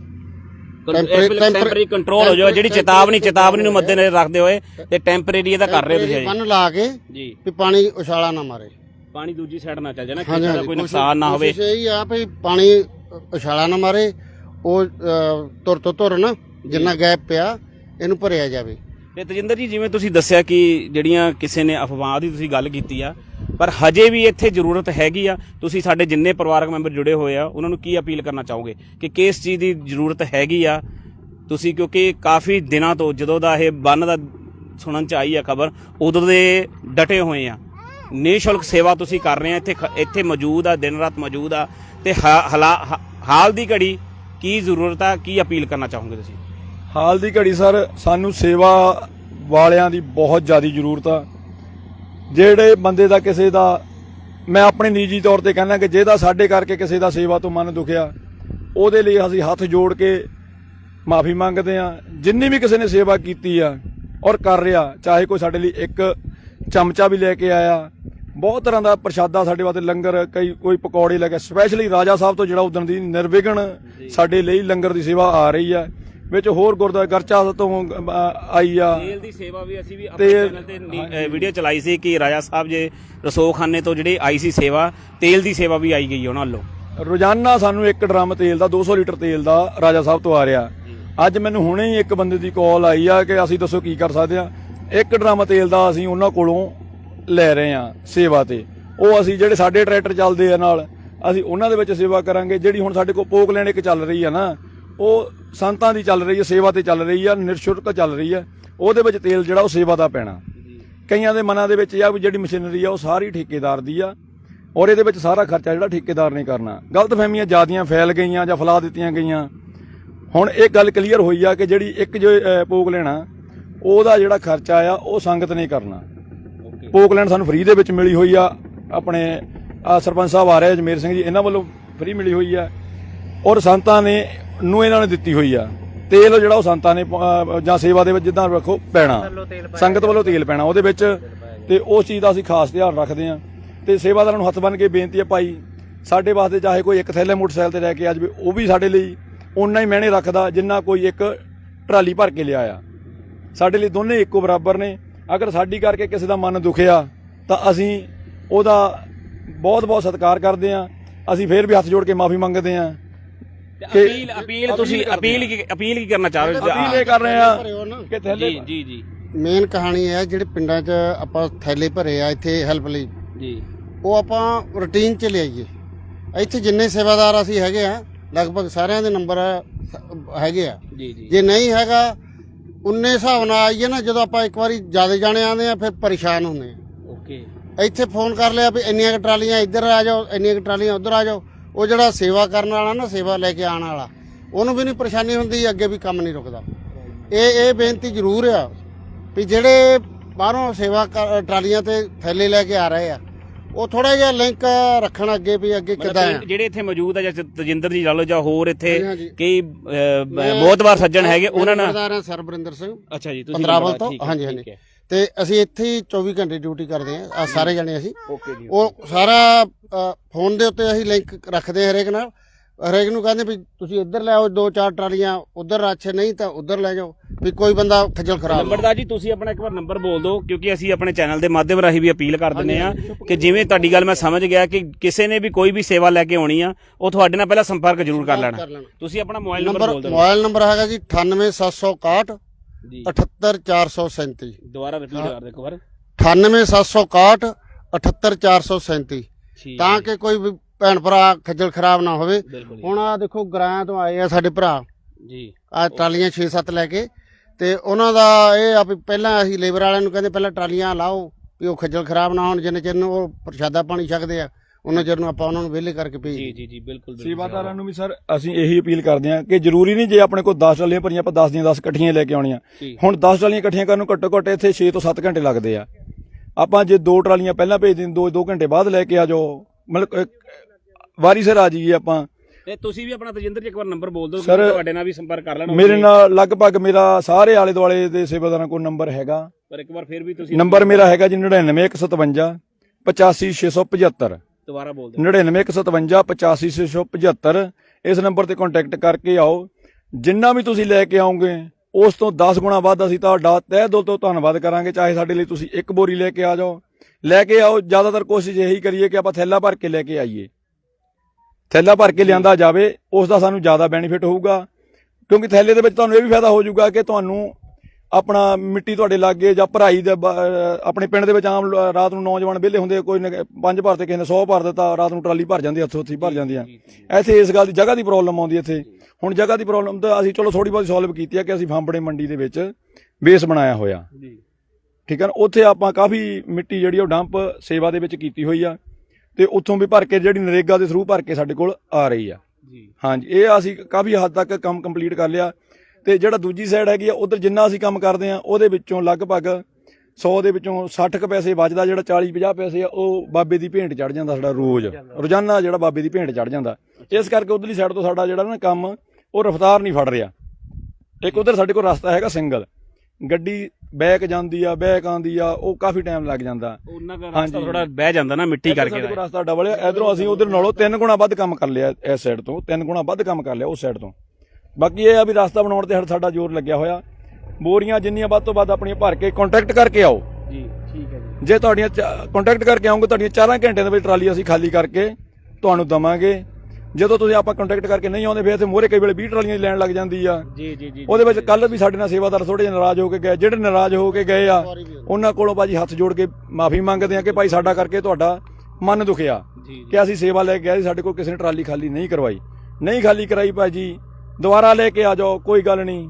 ਟੈਂਪਰੇਰੀ ਕੰਟਰੋਲ ਹੋ ਜਾਓ ਜਿਹੜੀ ਚੇਤਾਵਨੀ ਚੇਤਾਵਨੀ ਨੂੰ ਮੱਦੇਨਜ਼ਰ ਰੱਖਦੇ ਹੋਏ ਤੇ ਟੈਂਪਰੇਰੀ ਇਹਦਾ ਕਰ ਰਹੇ ਤੁਸੀਂ ਬੰਨ ਲਾ ਕੇ ਜੀ। ਵੀ ਪਾਣੀ ਉਛਾਲਾ ਨਾ ਮਾਰੇ। ਪਾਣੀ ਦੂਜੀ ਸਾਈਡ ਨਾ ਚੱਲ ਜਾਣਾ ਖੇਤਾਂ ਦਾ ਕੋਈ ਨੁਕਸਾਨ ਨਾ ਹੋਵੇ। ਕੋਸ਼ਿਸ਼ ਇਹ ਆ ਵੀ ਪਾਣੀ ਉਛਾਲਾ ਨਾ ਮਾਰੇ ਉਹ ਧੁਰ ਤੋਂ ਧੁਰ ਨਾ ਜਿੰਨਾ ਗੈਪ ਪਿਆ ਇਹਨੂੰ ਭਰਿਆ ਜਾਵੇ। ਤੇ ਤਜਿੰਦਰ ਜੀ ਜਿਵੇਂ ਤੁਸੀਂ ਦੱਸਿਆ ਕਿ ਜਿਹੜੀਆਂ ਕਿਸੇ ਨੇ ਅਫਵਾਹ ਦੀ ਤੁਸੀਂ ਗੱਲ ਕੀਤੀ ਆ ਪਰ ਹਜੇ ਵੀ ਇੱਥੇ ਜ਼ਰੂਰਤ ਹੈਗੀ ਆ। ਤੁਸੀਂ ਸਾਡੇ ਜਿੰਨੇ ਪਰਿਵਾਰਕ ਮੈਂਬਰ ਜੁੜੇ ਹੋਏ ਆ, ਉਹਨਾਂ ਨੂੰ ਕੀ ਅਪੀਲ ਕਰਨਾ ਚਾਹੋਗੇ ਕਿ ਕਿਸ ਚੀਜ਼ ਦੀ ਜ਼ਰੂਰਤ ਹੈਗੀ ਆ? ਤੁਸੀਂ ਕਿਉਂਕਿ ਕਾਫੀ ਦਿਨਾਂ ਤੋਂ ਜਦੋਂ ਦਾ ਇਹ ਬੰਨ ਦਾ ਸੁਣਨ ਚ ਆਈ ਆ ਖਬਰ, ਉਦੋਂ ਦੇ ਡਟੇ ਹੋਏ ਆ। ਨਿਸ਼ੁਲਕ ਸੇਵਾ ਤੁਸੀਂ ਕਰ ਰਹੇ ਆ, ਇੱਥੇ ਖ- ਇੱਥੇ ਮੌਜੂਦ ਆ, ਦਿਨ ਰਾਤ ਮੌਜੂਦ ਆ। ਤੇ ਹਾ- ਹਾਲ ਦੀ ਘੜੀ ਕੀ ਜ਼ਰੂਰਤ ਆ, ਕੀ ਅਪੀਲ ਕਰਨਾ ਚਾਹੋਗੇ ਤੁਸੀਂ? ਹਾਲ ਦੀ ਘੜੀ ਸਰ, ਸਾਨੂੰ ਸੇਵਾ ਵਾਲਿਆਂ ਦੀ ਬਹੁਤ ਜ਼ਿਆਦਾ ਜ਼ਰੂਰਤ ਆ। ਜਿਹੜੇ ਬੰਦੇ ਦਾ ਕਿਸੇ ਦਾ ਮੈਂ ਆਪਣੇ ਨਿੱਜੀ ਤੌਰ ਤੇ ਕਹਿੰਦਾ ਕਿ ਜਿਹਦਾ ਸਾਡੇ ਕਰਕੇ ਕਿਸੇ ਦਾ ਸੇਵਾ ਤੋਂ ਮਨ ਦੁਖਿਆ ਉਹਦੇ ਲਈ ਅਸੀਂ ਹੱਥ ਜੋੜ ਕੇ ਮਾਫੀ ਮੰਗਦੇ ਆ ਜਿੰਨੀ ਵੀ ਕਿਸੇ ਨੇ ਸੇਵਾ ਕੀਤੀ ਆ ਔਰ ਕਰ ਰਿਹਾ ਚਾਹੇ ਕੋਈ ਸਾਡੇ ਲਈ ਇੱਕ ਚਮਚਾ ਵੀ ਲੈ ਕੇ ਆਇਆ ਬਹੁਤ ਤਰ੍ਹਾਂ ਦਾ ਪ੍ਰਸ਼ਾਦਾ ਸਾਡੇ ਵਾਸਤੇ ਲੰਗਰ ਕਈ ਕੋਈ ਪਕੌੜੇ ਲੈ ਕੇ ਸਪੈਸ਼ਲੀ ਰਾਜਾ ਸਾਹਿਬ ਤੋਂ ਜਿਹੜਾ ਉਦੋਂ ਦੀ ਨਿਰਵਿਘਨ ਸਾਡੇ ਲਈ ਲੰਗਰ ਦੀ ਸੇਵਾ ਆ ਰਹੀ ਆ। ਵਿੱਚ ਹੋਰ ਗੁਰਦੁਆਰਾ ਗਰਚਾ ਤੋਂ ਆਈ ਆ। ਤੇਲ ਦੀ ਸੇਵਾ ਵੀ ਅਸੀਂ ਵੀ ਆਪਣੇ ਚੈਨਲ ਤੇ ਵੀਡੀਓ ਚਲਾਈ ਸੀ ਕਿ ਰਾਜਾ ਸਾਹਿਬ ਜੇ ਰਸੋਖਾਨੇ ਤੋਂ ਜਿਹੜੀ ਆਈ ਸੀ ਸੇਵਾ ਤੇਲ ਦੀ ਸੇਵਾ ਵੀ ਆਈ ਗਈ ਉਹਨਾਂ ਵੱਲੋਂ। ਰੋਜ਼ਾਨਾ ਸਾਨੂੰ ਇੱਕ ਡਰਮ ਤੇਲ ਦਾ 200 ਲੀਟਰ ਤੇਲ ਦਾ ਰਾਜਾ ਸਾਹਿਬ ਤੋਂ ਆ ਰਿਹਾ। ਅੱਜ ਮੈਨੂੰ ਹੁਣੇ ਹੀ ਇੱਕ ਬੰਦੇ ਦੀ ਕਾਲ ਆਈ ਆ ਕਿ ਅਸੀਂ ਦੱਸੋ ਕੀ ਕਰ ਸਕਦੇ ਆ। ਇੱਕ ਡਰਮ ਤੇਲ ਦਾ ਅਸੀਂ ਉਹਨਾਂ ਕੋਲੋਂ ਲੈ ਰਹੇ ਆ ਸੇਵਾ ਤੇ। ਉਹ ਅਸੀਂ ਜਿਹੜੇ ਸਾਡੇ ਟਰੈਕਟਰ ਚੱਲਦੇ ਆ ਨਾਲ ਅਸੀਂ ਉਹਨਾਂ ਦੇ ਵਿੱਚ ਸੇਵਾ ਕਰਾਂਗੇ। ਜਿਹੜੀ ਹੁਣ ਸਾਡੇ ਕੋਲ ਪੋਕਲੈਂਡ ਇੱਕ ਚੱਲ ਰਹੀ ਆ ਨਾ ਉਹ ਸੰਤਾਂ ਦੀ ਚੱਲ ਰਹੀ ਹੈ ਸੇਵਾ ਤੇ ਚੱਲ ਰਹੀ ਆ ਨਿਰਸ਼ੁਲਕ ਚੱਲ ਰਹੀ ਆ ਉਹਦੇ ਵਿੱਚ ਤੇਲ ਜਿਹੜਾ ਉਹ ਸੇਵਾ ਦਾ ਪੈਣਾ। ਕਈਆਂ ਦੇ ਮਨਾਂ ਦੇ ਵਿੱਚ ਆ ਵੀ ਜਿਹੜੀ ਮਸ਼ੀਨਰੀ ਆ ਉਹ ਸਾਰੀ ਠੇਕੇਦਾਰ ਦੀ ਆ। ਔਰ ਇਹਦੇ ਵਿੱਚ ਸਾਰਾ ਖਰਚਾ ਜਿਹੜਾ ਠੇਕੇਦਾਰ ਨੇ ਕਰਨਾ। ਗਲਤਫਹਿਮੀਆਂ ਜਿਆਦੀਆਂ ਫੈਲ ਗਈਆਂ ਜਾਂ ਫੈਲਾ ਦਿੱਤੀਆਂ ਗਈਆਂ। ਹੁਣ ਇਹ ਗੱਲ ਕਲੀਅਰ ਹੋਈ ਆ ਕਿ ਜਿਹੜੀ ਇੱਕ ਜੋ ਪੋਕ ਲੈਣਾ ਉਹਦਾ ਜਿਹੜਾ ਖਰਚਾ ਆ ਉਹ ਸੰਗਤ ਨੇ ਕਰਨਾ। ਓਕੇ ਪੋਕਲੈਂਡ ਸਾਨੂੰ ਫ੍ਰੀ ਦੇ ਵਿੱਚ ਮਿਲੀ ਹੋਈ ਆ। ਆਪਣੇ ਸਰਪੰਚ ਸਾਹਿਬ ਆ ਰਹੇ ਜਮੇਰ ਸਿੰਘ ਜੀ ਇਹਨਾਂ ਵੱਲੋਂ ਫ੍ਰੀ ਮਿਲੀ ਹੋਈ ਆ। ਔਰ ਸੰਤਾਂ ਨੇ ਨੂੰ ਇਹਨਾਂ ਨੇ ਦਿੱਤੀ ਹੋਈ ਆ। ਤੇਲ ਜਿਹੜਾ ਉਹ ਸੰਤਾਂ ਨੇ ਜਾਂ ਸੇਵਾ ਦੇ ਵਿੱਚ ਜਿੱਦਾਂ ਰੱਖੋ ਪੈਣਾ। ਸੰਗਤ ਵੱਲੋਂ ਤੇਲ ਪੈਣਾ ਉਹਦੇ ਵਿੱਚ ਤੇ ਉਸ ਚੀਜ਼ ਦਾ ਅਸੀਂ ਖਾਸ ਧਿਆਨ ਰੱਖਦੇ ਆ ਤੇ ਸੇਵਾਦਾਰਾਂ ਨੂੰ ਹੱਥ ਬੰਨ ਕੇ ਬੇਨਤੀ ਹੈ ਭਾਈ ਸਾਡੇ ਵਾਸਤੇ ਚਾਹੇ ਕੋਈ ਇੱਕ ਥੈਲੇ ਮੋਟਰਸਾਈਕਲ ਤੇ ਲੈ ਕੇ ਆ ਜਾਵੇ ਉਹ ਵੀ ਸਾਡੇ ਲਈ ਓਨਾ ਹੀ ਮਹਿਣੇ ਰੱਖਦਾ ਜਿੰਨਾ ਕੋਈ ਇੱਕ ਟਰਾਲੀ ਭਰ ਕੇ ਲਿਆਇਆ। ਸਾਡੇ ਲਈ ਦੋਨੇ ਇੱਕੋ ਬਰਾਬਰ ਨੇ। ਅਗਰ ਸਾਡੀ ਕਰਕੇ ਕਿਸੇ ਦਾ ਮਨ ਦੁਖਿਆ ਤਾਂ ਅਸੀਂ ਉਹਦਾ ਬਹੁਤ ਬਹੁਤ ਸਤਿਕਾਰ ਕਰਦੇ ਆ ਅਸੀਂ ਫੇਰ ਵੀ ਹੱਥ ਜੋੜ ਕੇ ਮਾਫੀ ਮੰਗਦੇ ਆ ਅਪੀਲ ਅਪੀਲ ਤੁਸੀਂ ਅਪੀਲ ਕਰਦੇ ਅਪੀਲ ਕੀ ਅਪੀਲ ਕੀ ਕਰਨਾ ਚਾਹੋਗੇ? ਅਪੀਲ ਇਹ ਕਰ ਰਹੇ ਆ ਭਰਿਓ ਨਾ ਕਿ ਥੈਲੇ ਜੀ ਜੀ ਜੀ। ਮੇਨ ਕਹਾਣੀ ਹੈ ਜਿਹੜੇ ਪਿੰਡਾਂ 'ਚ ਆਪਾਂ ਥੈਲੇ ਭਰੇ ਆ ਇੱਥੇ ਹੈਲਪ ਲਈ ਜੀ। ਉਹ ਆਪਾਂ ਰੁਟੀਨ 'ਚ ਲਿਆਈਏ। ਇੱਥੇ ਜਿੰਨੇ ਸੇਵਾਦਾਰ ਅਸੀਂ ਹੈਗੇ ਆ ਲਗਭਗ ਸਾਰਿਆਂ ਦੇ ਨੰਬਰ ਹੈਗੇ ਆ। ਜੀ ਜੀ। ਜੇ ਨਹੀਂ ਹੈਗਾ ਉਨੇ ਹਿਸਾਬ ਨਾਲ ਆਈਏ ਨਾ ਜਦੋਂ ਆਪਾਂ ਇੱਕ ਵਾਰੀ ਜ਼ਿਆਦਾ ਜਾਣੇ ਆਉਂਦੇ ਆ ਫਿਰ ਪਰੇਸ਼ਾਨ ਹੁੰਦੇ ਆ। ਓਕੇ। ਇੱਥੇ ਫੋਨ ਕਰ ਲਿਆ ਵੀ ਇੰਨੀਆਂ ਕੁ ਟਰਾਲੀਆਂ ਇੱਧਰ ਆ ਜਾਓ ਇੰਨੀਆਂ ਕੁ ਟਰਾਲੀਆਂ ਉੱਧਰ ਆ ਜਾਓ। ਉਹ ਜਿਹੜਾ ਸੇਵਾ ਕਰਨ ਵਾਲਾ ਨਾ ਸੇਵਾ ਲੈ ਕੇ ਆਉਣ ਵਾਲਾ ਉਹਨੂੰ ਵੀ ਨਹੀਂ ਪਰੇਸ਼ਾਨੀ ਹੁੰਦੀ ਅੱਗੇ ਵੀ ਕੰਮ ਨਹੀਂ ਰੁਕਦਾ। ਇਹ ਇਹ ਬੇਨਤੀ ਜ਼ਰੂਰ ਆ ਵੀ ਜਿਹੜੇ ਬਾਹਰੋਂ ਸੇਵਾ ਟਰਾਲੀਆਂ ਤੇ ਥੈਲੇ ਲੈ ਕੇ ਆ ਰਹੇ ਆ ਉਹ ਥੋੜਾ ਜਿਹਾ ਲਿੰਕ ਰੱਖਣ ਅੱਗੇ ਵੀ ਅੱਗੇ ਕਿੱਦਾਂ ਆ। ਜਿਹੜੇ ਇੱਥੇ ਮੌਜੂਦ ਆ ਜਾਂ ਤਜਿੰਦਰ ਜੀ ਲਾ ਲਓ ਜਾਂ ਹੋਰ ਇੱਥੇ। ਕਈ ਬਹੁਤ ਵਾਰ ਸੱਜਣ ਹੈਗੇ ਉਹਨਾਂ ਨਾਲ ਸਰਬਰਿੰਦਰ ਸਿੰਘ। ਅੱਛਾ ਜੀ ਤੁਸੀਂ ਪੰਦਰਾਵਲ ਨੰਬਰ- ਤੋਂ। ਠੀਕ ਹੈ, ਹਾਂਜੀ ਹਾਂਜੀ। ਤੇ ਅਸੀਂ ਇੱਥੇ ਹੀ 24 ਘੰਟੇ ਡਿਊਟੀ ਕਰਦੇ ਆ ਆ ਸਾਰੇ ਜਣੇ ਅਸੀਂ। ਓਕੇ ਜੀ ਉਹ ਸਾਰਾ ਫੋਨ ਦੇ ਉੱਤੇ ਅਸੀਂ ਲਿੰਕ ਰੱਖਦੇ ਹਰੇਕ ਨਾਲ। ਹਰੇਕ ਨੂੰ ਕਹਿੰਦੇ ਵੀ ਤੁਸੀਂ ਇੱਧਰ ਲੈ ਆਓ ਦੋ ਚਾਰ ਟਰਾਲੀਆਂ ਉਧਰ ਅੱਛੇ ਨਹੀਂ ਤਾਂ ਉਧਰ ਲੈ ਜਾਓ ਵੀ ਕੋਈ ਬੰਦਾ ਖੱਜਲ ਖਰਾਬ ਨੰਬਰਦਾਰ ਜੀ ਤੁਸੀਂ ਆਪਣਾ ਇੱਕ ਵਾਰ ਨੰਬਰ ਬੋਲ ਦਿਓ ਕਿਉਂਕਿ ਅਸੀਂ ਆਪਣੇ ਚੈਨਲ ਦੇ ਮਾਧਿਅਮ ਰਾਹੀਂ ਵੀ ਅਪੀਲ ਕਰ ਦਿੰਦੇ ਆ ਕਿ ਜਿਵੇਂ ਤੁਹਾਡੀ ਗੱਲ ਮੈਂ ਸਮਝ ਗਿਆ ਕਿ ਕਿਸੇ ਨੇ ਵੀ ਕੋਈ ਵੀ ਸੇਵਾ ਲੈ ਕੇ ਆਉਣੀ ਆ ਉਹ ਤੁਹਾਡੇ ਨਾਲ ਪਹਿਲਾਂ ਸੰਪਰਕ ਜ਼ਰੂਰ ਕਰ ਲੈਣਾ। ਤੁਸੀਂ ਆਪਣਾ ਮੋਬਾਈਲ ਨੰਬਰ ਨੰਬਰ ਬੋਲ ਦਿਓ। ਮੋਬਾਈਲ ਨੰਬਰ ਹੈਗਾ ਜੀ 98761 ਜੀ। 78437 ਦੁਬਾਰਾ ਰਿਪੀਟ ਕਰ ਦਿਓ ਇੱਕ ਵਾਰ। 98761 78437 ਠੀਕ ਤਾਂ ਕਿ ਕੋਈ ਵੀ ਭੈਣ ਭਰਾ ਖੱਜਲ ਖਰਾਬ ਨਾ ਹੋਵੇ। ਬਿਲਕੁਲ ਜੀ। ਹੁਣ ਆ ਦੇਖੋ ਗਰਾਂ ਤੋਂ ਆਏ ਆ ਸਾਡੇ ਭਰਾ। ਜੀ। ਆ ਟਰਾਲੀਆਂ 6-7 ਲੈ ਕੇ। ਤੇ ਉਹਨਾਂ ਦਾ ਇਹ ਆ ਵੀ ਪਹਿਲਾਂ ਅਸੀਂ ਲੇਬਰ ਵਾਲਿਆਂ ਨੂੰ ਕਹਿੰਦੇ ਪਹਿਲਾਂ ਟਰਾਲੀਆਂ ਲਾਓ ਵੀ ਉਹ ਖੱਜਲ ਖਰਾਬ ਨਾ ਹੋਣ ਜਿੰਨੇ ਚਿਰ ਨੂੰ ਉਹ ਪ੍ਰਸ਼ਾਦਾ ਪਾਣੀ ਛਕਦੇ ਆ। ਉਹਨਾਂ ਚਿਰ ਨੂੰ ਆਪਾਂ ਉਹਨਾਂ ਨੂੰ ਵਿਹਲੇ ਕਰਕੇ ਭੇਜ ਜੀ ਜੀ ਜੀ ਬਿਲਕੁਲ ਬਿਲਕੁਲ। ਸੇਵਾਦਾਰਾਂ ਨੂੰ ਵੀ ਸਰ ਅਸੀਂ ਇਹੀ ਅਪੀਲ ਕਰਦੇ ਹਾਂ ਕਿ ਜ਼ਰੂਰੀ ਨਹੀਂ ਜੇ ਆਪਣੇ ਕੋਲ 10 ਟਰਾਲੀਆਂ ਭਰੀਆਂ ਆਪਾਂ 10 ਦੀਆਂ 10 ਇਕੱਠੀਆਂ ਲੈ ਕੇ ਆਉਣੀਆਂ। ਜੀ। ਹੁਣ 10 ਟਰਾਲੀਆਂ ਇਕੱਠੀਆਂ ਕਰਨ ਨੂੰ ਘੱਟੋ ਘੱਟ ਇੱਥੇ 6 ਤੋਂ 7 ਘੰਟੇ ਲੱਗਦੇ ਆ। ਆਪਾਂ ਜੇ ਦੋ ਟਰਾਲੀਆਂ ਪਹਿਲਾਂ ਭੇਜ ਦਿੰ ਦੋ 2 ਘੰਟੇ ਬਾਅਦ ਲੈ ਕੇ ਆ ਜਾਓ। ਮਤਲਬ ਇੱਕ ਵਾਰੀ ਸਿਰ ਆ ਜਾਈਏ ਆਪਾਂ। ਤੇ ਤੁਸੀਂ ਵੀ ਆਪਣਾ ਤਜਿੰਦਰ ਜੀ ਇੱਕ ਵਾਰ ਨੰਬਰ ਬੋਲ ਦਿਓ Sir, ਕਿਉਂਕਿ ਤੁਹਾਡੇ ਨਾਲ ਵੀ ਸੰਪਰਕ ਕਰ ਲੈਣਾ ਮੇਰੇ ਨਾਲ ਲਗਭਗ ਮੇਰਾ ਸਾਰੇ ਆਲੇ ਦੁਆਲੇ ਦੇ ਸੇਵਾਦਾਰਾਂ ਕੋਲ ਨੰਬਰ ਹੈਗਾ। ਪਰ ਇੱਕ ਵਾਰ ਫਿਰ ਵੀ ਤੁਸੀਂ ਨੰਬਰ ਮੇਰਾ ਹੈਗਾ ਜੀ 99157 85675 ਦੁਬਾਰਾ ਬੋਲ ਦਿਓ। 99157 85675 ਇਸ ਨੰਬਰ ਤੇ ਕੰਟੈਕਟ ਕਰਕੇ ਆਓ। ਜਿੰਨਾ ਵੀ ਤੁਸੀਂ ਲੈ ਕੇ ਆਓਗੇ, ਉਸ ਤੋਂ 10 ਗੁਣਾ ਵੱਧ ਅਸੀਂ ਤੁਹਾਡਾ ਤਹਿ ਦਿਲ ਤੋਂ ਧੰਨਵਾਦ ਕਰਾਂਗੇ, ਚਾਹੇ ਸਾਡੇ ਲਈ ਤੁਸੀਂ ਇੱਕ ਬੋਰੀ ਲੈ ਕੇ ਆ ਜਾਓ। ਲੈ ਕੇ ਆਓ, ਜ਼ਿਆਦਾਤਰ ਕੋਸ਼ਿਸ਼ ਇਹੀ ਕਰੀਏ ਕਿ ਆਪਾਂ ਥੈਲਾ ਭਰ ਕੇ ਲੈ ਕੇ ਆਈਏ। ਥੈਲਾ ਭਰ ਕੇ ਲਿਆਂਦਾ ਜਾਵੇ, ਉਸ ਦਾ ਸਾਨੂੰ ਜ਼ਿਆਦਾ ਬੈਨੀਫਿਟ ਹੋਊਗਾ, ਕਿਉਂਕਿ ਥੈਲੇ ਦੇ ਵਿੱਚ ਤੁਹਾਨੂੰ ਇਹ ਵੀ ਫਾਇਦਾ ਹੋ ਜਾਊਗਾ ਕਿ ਤੁਹਾਨੂੰ ਆਪਣਾ ਮਿੱਟੀ ਤੁਹਾਡੇ ਲਾਗੇ ਜਾਂ ਭਰਾਈ ਦੇ ਆਪਣੇ ਪਿੰਡ ਦੇ ਵਿੱਚ ਆਮ ਰਾਤ ਨੂੰ ਨੌਜਵਾਨ ਵਿਹਲੇ ਹੁੰਦੇ ਕੋਈ ਨੇ ਪੰਜ ਭਰ ਤੇ ਕਿਸੇ ਨੇ 100 ਭਰ ਦਿੱਤਾ ਰਾਤ ਨੂੰ ਟਰਾਲੀ ਭਰ ਜਾਂਦੀ ਹੱਥੋਂ ਹੱਥੀ ਭਰ ਜਾਂਦੀਆਂ। ਇੱਥੇ ਇਸ ਗੱਲ ਦੀ ਜਗ੍ਹਾ ਦੀ ਪ੍ਰੋਬਲਮ ਆਉਂਦੀ ਇੱਥੇ। ਹੁਣ ਜਗ੍ਹਾ ਦੀ ਪ੍ਰੋਬਲਮ ਤਾਂ ਅਸੀਂ ਚਲੋ ਥੋੜੀ ਬਹੁਤੀ ਸੋਲਵ ਕੀਤੀ ਹੈ ਕਿ ਅਸੀਂ ਫਾਂਬੜੇ ਮੰਡੀ ਦੇ ਵਿੱਚ ਬੇਸ ਬਣਾਇਆ ਹੋਇਆ। ਠੀਕ ਹੈ ਨਾ? ਉੱਥੇ ਆਪਾਂ ਕਾਫੀ ਮਿੱਟੀ ਜਿਹੜੀ ਉਹ ਡੰਪ ਸੇਵਾ ਦੇ ਵਿੱਚ ਕੀਤੀ ਹੋਈ ਆ। ਤੇ ਉੱਥੋਂ ਵੀ ਭਰ ਕੇ ਜਿਹੜੀ ਨਰੇਗਾ ਦੇ ਥਰੂ ਭਰ ਕੇ ਸਾਡੇ ਕੋਲ ਆ ਰਹੀ ਆ। ਜੀ। ਹਾਂਜੀ ਇਹ ਅਸੀਂ ਕਾਫੀ ਹੱਦ ਤੱਕ ਕੰਮ ਕੰਪਲੀਟ ਕਰ ਲਿਆ। ਤੇ ਜਿਹੜਾ ਦੂਜੀ ਸਾਈਡ ਹੈਗੀ ਆ ਉਧਰ ਜਿੰਨਾ ਅਸੀਂ ਕੰਮ ਕਰਦੇ ਆ ਉਹਦੇ ਵਿੱਚੋਂ ਲਗਭਗ 100 ਦੇ ਵਿੱਚੋਂ 60 ਕੁ ਪੈਸੇ ਬਚਦਾ ਜਿਹੜਾ 40 50 ਪੈਸੇ ਆ ਉਹ ਬਾਬੇ ਦੀ ਭੇਂਟ ਚੜ ਜਾਂਦਾ ਸਾਡਾ ਰੋਜ਼। ਰੋਜ਼ਾਨਾ ਜਿਹੜਾ ਬਾਬੇ ਦੀ ਭੇਂਟ ਚੜ ਜਾਂਦਾ। ਇਸ ਕਰਕੇ ਉਧਰਲੀ ਸਾਈਡ ਤੋਂ ਸਾਡਾ ਜਿਹੜਾ ਨਾ ਕੰਮ ਉਹ ਰਫਤਾਰ ਨਹੀਂ ਫੜ ਰਿਹਾ। ਇੱਕ ਉਧਰ ਸਾਡੇ ਕੋਲ ਰਸਤਾ ਹੈਗਾ ਸਿੰਗਲ। ਗੱਡੀ ਬੈਕ ਜਾਂਦੀ ਆ ਬੈਕ ਆਂਦੀ ਆ ਉਹ ਕਾਫੀ ਟਾਈਮ ਲੱਗ ਜਾਂਦਾ। ਉਹਨਾਂ ਦਾ। ਰਸਤਾ ਥੋੜਾ ਬਹਿ ਜਾਂਦਾ ਨਾ ਮਿੱਟੀ ਕਰਕੇ ਸਾਡੇ ਕੋਲ ਰਸਤਾ ਡਬਲ ਹੈ ਇਧਰੋਂ ਅਸੀਂ ਉਧਰ ਨਾਲੋਂ ਤਿੰਨ ਗੁਣਾ ਵੱਧ ਕੰਮ ਕਰ ਲਿਆ ਇਸ ਸਾਈਡ ਤੋਂ। ਤਿੰਨ ਗੁਣਾ ਵੱਧ ਕੰਮ ਕਰ ਲਿਆ ਉਸ ਸਾਈਡ ਤੋਂ। ਬਾਕੀ ਇਹ ਆ ਵੀ ਰਸਤਾ ਬਣਾਉਣ ਤੇ ਸਾਡਾ ਜ਼ੋਰ ਲੱਗਿਆ ਹੋਇਆ। ਬੋਰੀਆਂ ਜਿੰਨੀਆਂ ਵੱਧ ਤੋਂ ਵੱਧ ਆਪਣੀਆਂ ਭਰ ਕੇ ਕੰਟੈਕਟ ਕਰਕੇ ਆਓ। ਜੀ ਠੀਕ ਹੈ ਜੀ। ਜੇ ਤੁਹਾਡੀਆਂ ਕੰਟੈਕਟ ਕਰਕੇ ਆਉਂਗੇ ਤੁਹਾਡੀਆਂ 4 ਘੰਟਿਆਂ ਦੇ ਵਿੱਚ ਟਰਾਲੀ ਅਸੀਂ ਖਾਲੀ ਕਰਕੇ ਤੁਹਾਨੂੰ ਦਵਾਂਗੇ। ਜਦੋਂ ਤੁਸੀਂ ਆਪਾਂ ਕੰਟੈਕਟ ਕਰਕੇ ਨਹੀਂ ਆਉਂਦੇ ਫਿਰ ਇੱਥੇ ਮੋਰੇ ਕਈ ਵੇਲੇ 20 ਟਰਾਲੀਆਂ ਲੈਣ ਲੱਗ ਜਾਂਦੀ ਆ। ਜੀ ਜੀ ਜੀ ਉਹਦੇ ਵਿੱਚ ਕੱਲ ਵੀ ਸਾਡੇ ਨਾਲ ਸੇਵਾਦਾਰ ਥੋੜੇ ਜਿਹਾ ਨਾਰਾਜ਼ ਹੋ ਕੇ ਗਏ ਜਿਹੜੇ ਨਾਰਾਜ਼ ਹੋ ਕੇ ਗਏ ਆ ਉਹਨਾਂ ਕੋਲੋਂ ਭਾਜੀ ਹੱਥ ਜੋੜ ਕੇ ਮਾਫੀ ਮੰਗਦੇ ਆ ਕਿ ਭਾਈ ਸਾਡਾ ਕਰਕੇ ਤੁਹਾਡਾ ਮਨ ਦੁਖਿਆ ਕਿ ਅਸੀਂ ਸੇਵਾ ਲੈ ਕੇ ਸੀ, ਸਾਡੇ ਕੋਲ ਕਿਸੇ ਨੇ ਟਰਾਲੀ ਖਾਲੀ ਨਹੀਂ ਕਰਵਾਈ। ਨਹੀਂ ਖਾਲੀ ਕਰਾਈ ਭਾਜੀ ਦੁਬਾਰਾ ਲੈ ਕੇ ਆ ਜਾਓ ਕੋਈ ਗੱਲ ਨਹੀਂ।